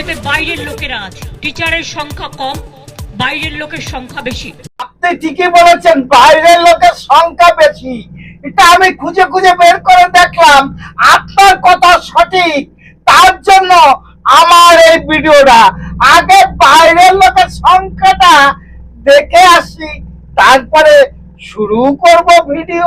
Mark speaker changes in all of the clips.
Speaker 1: এতে বাইরের লোকেরা আছে। টিচারের সংখ্যা কম, বাইরের লোকের সংখ্যা বেশি।
Speaker 2: আপনি ঠিকই বলেছেন, বাইরের লোকের সংখ্যা বেশি। এটা আমি খুঁজে খুঁজে বের করে দেখলাম, আপনার কথা সঠিক। তার জন্য আমার এই ভিডিওটা। আগে বাইরের লোকের সংখ্যাটা দেখে আসি, তারপরে শুরু করব ভিডিও।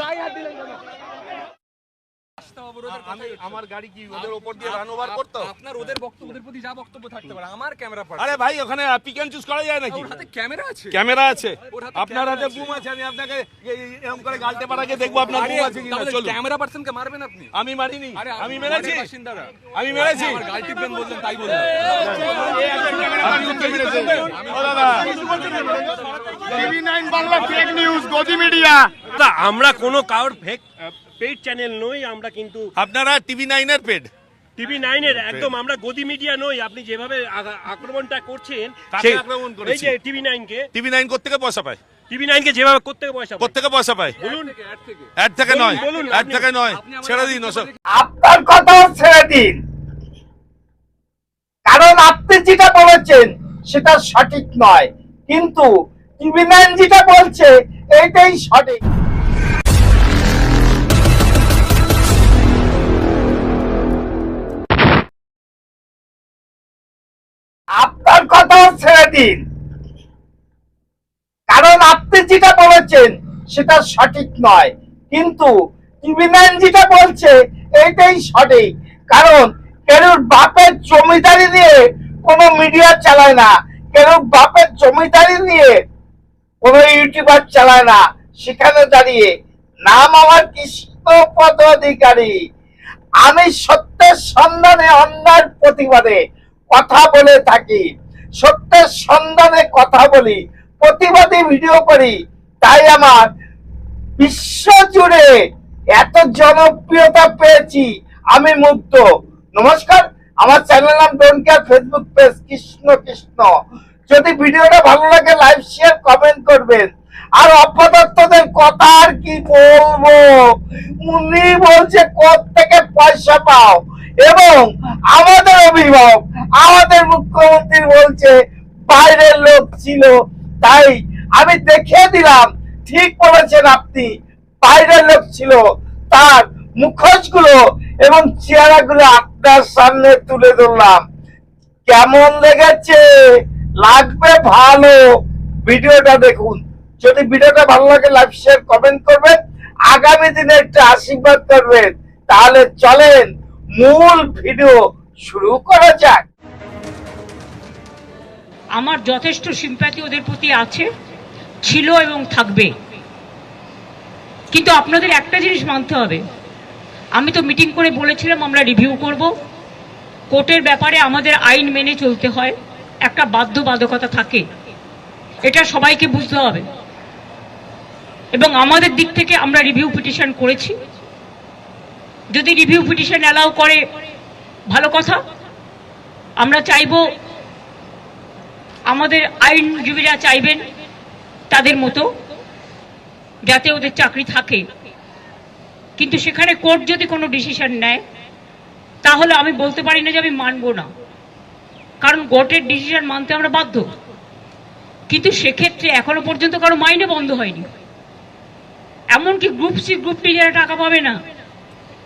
Speaker 2: Kaya dilang.
Speaker 3: আমি আমার গাড়ি কি ওদের উপর দিয়ে রান ওভার করতো
Speaker 4: আপনার ওদের বক্তব্যের প্রতি যা বক্তব্য থাকতে পারে আমার ক্যামেরা পার
Speaker 3: আরে ভাই ওখানে পিক চুজ করা যায় নাকি
Speaker 4: ওর হাতে ক্যামেরা আছে
Speaker 3: ক্যামেরা আছে আপনার হাতে বুম আছে আমি আপনাকে এই- এই- এরকম করে গালতে পারাকে দেখব আপনার বুম আছে কিনা চলুন
Speaker 4: ক্যামেরা পার্সনকে মারবেন আপনি
Speaker 3: আমি মারিনি আমি মেরেছি আমি মেরেছি
Speaker 4: গাল টিপবেন বললেন তাই বললেন
Speaker 5: আমরা কোনো কারোর ফেক পেড চ্যানেল নই আমরা কিন্তু
Speaker 3: আপনারা টিভি নাইনের পেড।
Speaker 5: টিভি নাইনের একদম আমরা গদি মিডিয়া নই আপনি যেভাবে আক্রমণটা করছেন সেই-
Speaker 3: আক্রমণ
Speaker 5: এই যে টিভি নাইনকে।
Speaker 3: টিভি নাইন কোথেকে পয়সা পায়?
Speaker 5: টিভি নাইনকে যেভাবে করতে পয়সা পায়।
Speaker 3: কোথেকে পয়সা পায়?
Speaker 5: বলুন।
Speaker 3: অ্যাড থেকে নয় অ্যাড থেকে নয় ছেড়ে দিন ওসব।
Speaker 2: আপনার ছেড়ে দিন। কারণ আপনি যেটা বলেছেন সেটা সঠিক নয়। কিন্তু টিভি নাইন যেটা বলছে এইটাই সঠিক। আপনার কথাও ছেড়ে দিন। কারণ আপনি যেটা বলেছেন, সেটা সঠিক নয়। কিন্তু যেটা বলছে, এইটাই সঠিক। কারণ কেন বাপের জমিদারি দিয়ে কোনো মিডিয়া চালায় না কেন বাপের জমিদারি দিয়ে কোনো ইউটিউবার চালায় না, সেখানে দাঁড়িয়ে নাম আমার কৃষ্ণ পদ অধিকারী আমি সত্যের সন্ধানে অন্যার প্রতিবাদে কথা বলে থাকি, সত্যের সন্ধানে কথা বলি, প্রতিবাদী ভিডিও করি। তাই আমার বিশ্ব জুড়ে এত জনপ্রিয়তা পেয়েছি, আমি মুগ্ধ। নমস্কার, আমার চ্যানেল নাম don't Facebook page Krishna Krishna. যদি ভিডিওটা ভালো লাগে লাইক শেয়ার কমেন্ট করবেন। আর অপদত্তদের কথা আর কি বলব? উনি বলছে থেকে পয়সা পাও? এবং আমাদের অভিভাবক, আমাদের মুখ্যমন্ত্রী বলছে, বাইরের লোক ছিল। তাই আমি দেখিয়ে দিলাম, ঠিক বলেছেন আপনি, বাইরের লোক ছিল। তার মুখোশগুলো এবং চেহারা গুলো আপনার সামনে তুলে ধরলাম। কেমন লেগেছে? লাগবে ভালো। ভিডিওটা দেখুন। যদি ভিডিওটা ভালো লাগে, লাইক শেয়ার কমেন্ট করবেন। আগামী দিনে একটা আশীর্বাদ করবেন। তাহলে চলেন মূল ভিডিও শুরু করা যাক।
Speaker 1: আমার যথেষ্ট সিম্প্যাথি ওদের প্রতি আছে, ছিল এবং থাকবে। কিন্তু আপনাদের একটা জিনিস মানতে হবে। আমি তো মিটিং করে বলেছিলাম আমরা রিভিউ করব। কোর্টের ব্যাপারে আমাদের আইন মেনে চলতে হয়, একটা বাধ্যবাধকতা থাকে। এটা সবাইকে বুঝতে হবে। এবং আমাদের দিক থেকে আমরা রিভিউ পিটিশন করেছি। যদি রিভিউ পিটিশন অ্যালাউ করে, ভালো কথা। আমরা চাইব আমাদের আইনজীবীরা চাইবেন তাদের মতো, যাতে ওদের চাকরি থাকে। কিন্তু সেখানে কোর্ট যদি কোনো ডিসিশন নেয়, তাহলে আমি বলতে পারি না যে আমি মানব না। কারণ কোর্টের ডিসিশন মানতে আমরা বাধ্য। কিন্তু সেক্ষেত্রে এখনও পর্যন্ত কারও মাইনে বন্ধ হয়নি। এমনকি গ্রুপ সি গ্রুপ ডি যারা টাকা পাবে না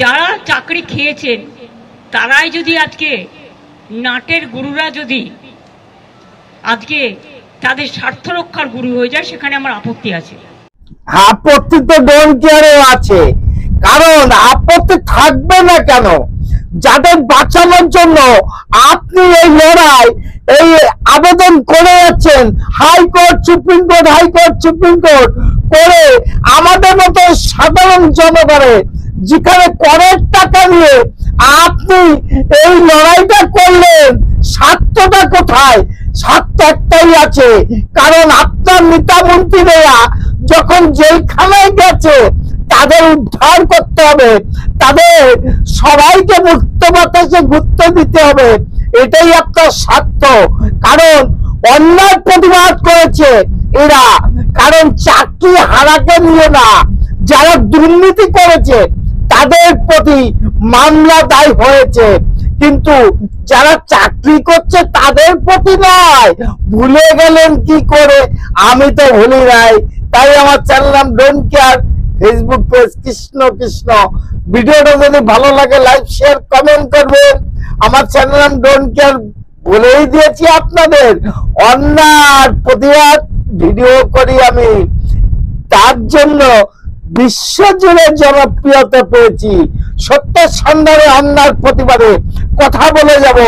Speaker 1: যারা চাকরি খেয়েছেন, তারাই যদি আজকে নাটের গুরুরা যদি আজকে তাদের স্বার্থ রক্ষার গুরু হয়ে যায়, সেখানে আমার আপত্তি আছে।
Speaker 2: আপত্তি তো ডোন আছে। কারণ আপত্তি থাকবে না কেন? যাদের বাঁচানোর জন্য আপনি এই লড়াই, এই আবেদন করে যাচ্ছেন high court supreme court high court supreme court করে আমাদের মতো সাধারণ জনগণের যেখানে করের টাকা নিয়ে আপনি এই লড়াইটা করলেন, স্বার্থটা কোথায়? স্বার্থ একটাই আছে। কারণ আপনার নেতা মন্ত্রীরা যখন জেলখানায় গেছে, তাদের উদ্ধার করতে হবে। তাদের সবাইকে মুক্ত বাতাসে ঘুরতে দিতে হবে। এটাই আপনার স্বার্থ। কারণ অন্যায় প্রতিবাদ করেছে এরা। কারণ চাকরি হারাকে নিয়ে না। যারা দুর্নীতি করেছে তাদের প্রতি মামলা দায় হয়েছে। কিন্তু যারা চাকরি করছে তাদের প্রতি নয়। ভুলে গেলেন কি করে? আমি তো ভুলি নাই। তাই আমার চ্যানেল নাম care Facebook page Krishna Krishna. ভিডিওটা যদি ভালো লাগে লাইক শেয়ার কমেন্ট করবেন। আমার চ্যানেল নাম কেয়ার বলেই দিয়েছি আপনাদের। অন্যার প্রতিবাদ ভিডিও করি আমি। তার জন্য বিশ্বজুড়ে জনপ্রিয়তা পেয়েছি। সত্য সন্ধানে অন্যার প্রতিবাদে কথা বলে যাব।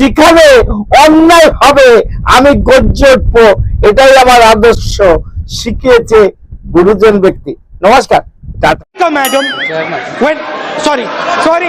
Speaker 2: যেখানে অন্যায় হবে আমি গর্জে উঠবো। এটাই আমার আদর্শ শিখিয়েছে গুরুজন ব্যক্তি। নমস্কার।
Speaker 6: Madam sorry sorry.